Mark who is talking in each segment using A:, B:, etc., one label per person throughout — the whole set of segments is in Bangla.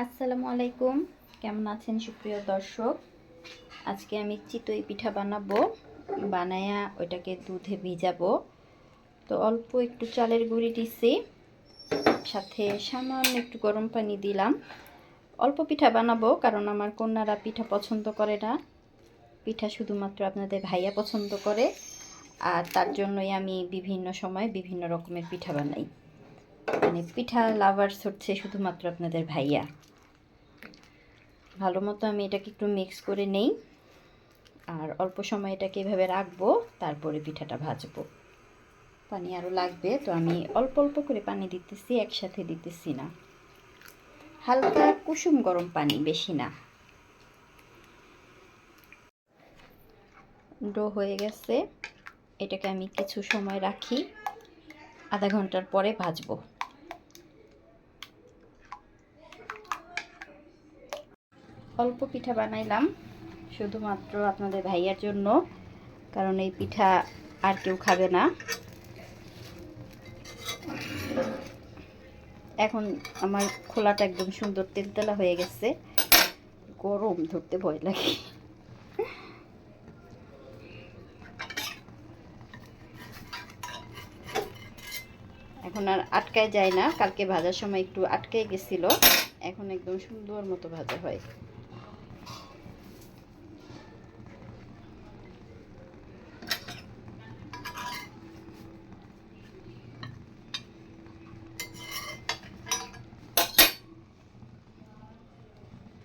A: আসসালামু আলাইকুম। কেমন আছেন সুপ্রিয় দর্শক? আজকে আমি চিতই পিঠা বানাবো। বানায়া ওইটাকে দুধে ভিজাবো। তো অল্প একটু চালের গুঁড়ি দিছি। সাথে সামান্য একটু গরম পানি দিলাম। অল্প পিঠা বানাবো, কারণ আমার কন্যারা পিঠা পছন্দ করে না। পিঠা শুধুমাত্র আপনাদের ভাইয়া পছন্দ করে। আর তার জন্যই আমি বিভিন্ন সময় বিভিন্ন রকমের পিঠা বানাই। মানে পিঠা লাভার্স হচ্ছে শুধুমাত্র আপনাদের ভাইয়া। ভালো মতো আমি এটাকে একটু মিক্স করে নেই। আর অল্প সময় এটাকে এভাবে রাখব, তারপরে পিঠাটা ভাজবো। পানি আরও লাগবে, তো আমি অল্প অল্প করে পানি দিতেছি, একসাথে দিতেছি না। হালকা কুসুম গরম পানি, বেশি না। ডো হয়ে গেছে। এটাকে আমি কিছু সময় রাখি। আধা ঘণ্টার পরে ভাজবো। অল্প পিঠা বানাইলাম, শুধুমাত্র আপনাদের ভাইয়ার জন্য, কারণ এই পিঠা আর কেউ খাবে না। এখন আমার খোলাটা একদম সুন্দর তেলতেলা হয়ে গেছে। গরম, ধরতে ভয় লাগে। এখন আর আটকায় যায় না, কালকে ভাজার সময় একটু আটকে গেছিল। এখন একদম সুন্দর মতো ভাজা হয়।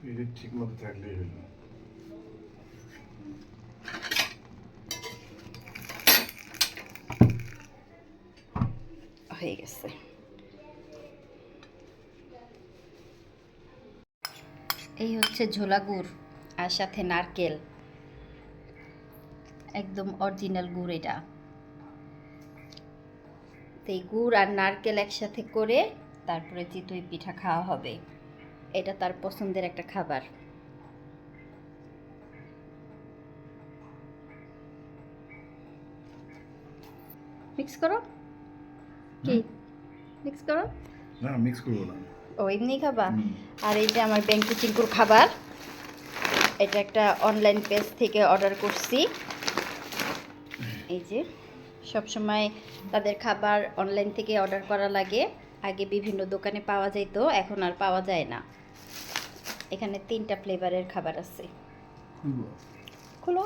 B: এটা ঠিক মতো থাকলেই হলো
A: হয়ে গেছে এই হচ্ছে ঝোলা গুড় আর সাথে নারকেল একদম অরিজিনাল গুড় এটা। তো এই গুড় আর নারকেল একসাথে করে তারপরে চিতই পিঠা খাওয়া হবে। এটা তার পছন্দের একটা খাবার। মিক্স করো। কি? মিক্স করো।
B: না মিক্স করব না।
A: ও এমনি খাবা? আর এই যে আমার ব্যাংকি চিঙ্কুর খাবার এটা একটা অনলাইন পেজ থেকে অর্ডার করছি। এই যে সব সময় তাদের খাবার অনলাইন থেকে অর্ডার করা লাগে। আগে বিভিন্ন দোকানে পাওয়া যেত এখন আর পাওয়া যায় না। এখানে তিনটা ফ্লেভারের খাবার আছে। খুলো।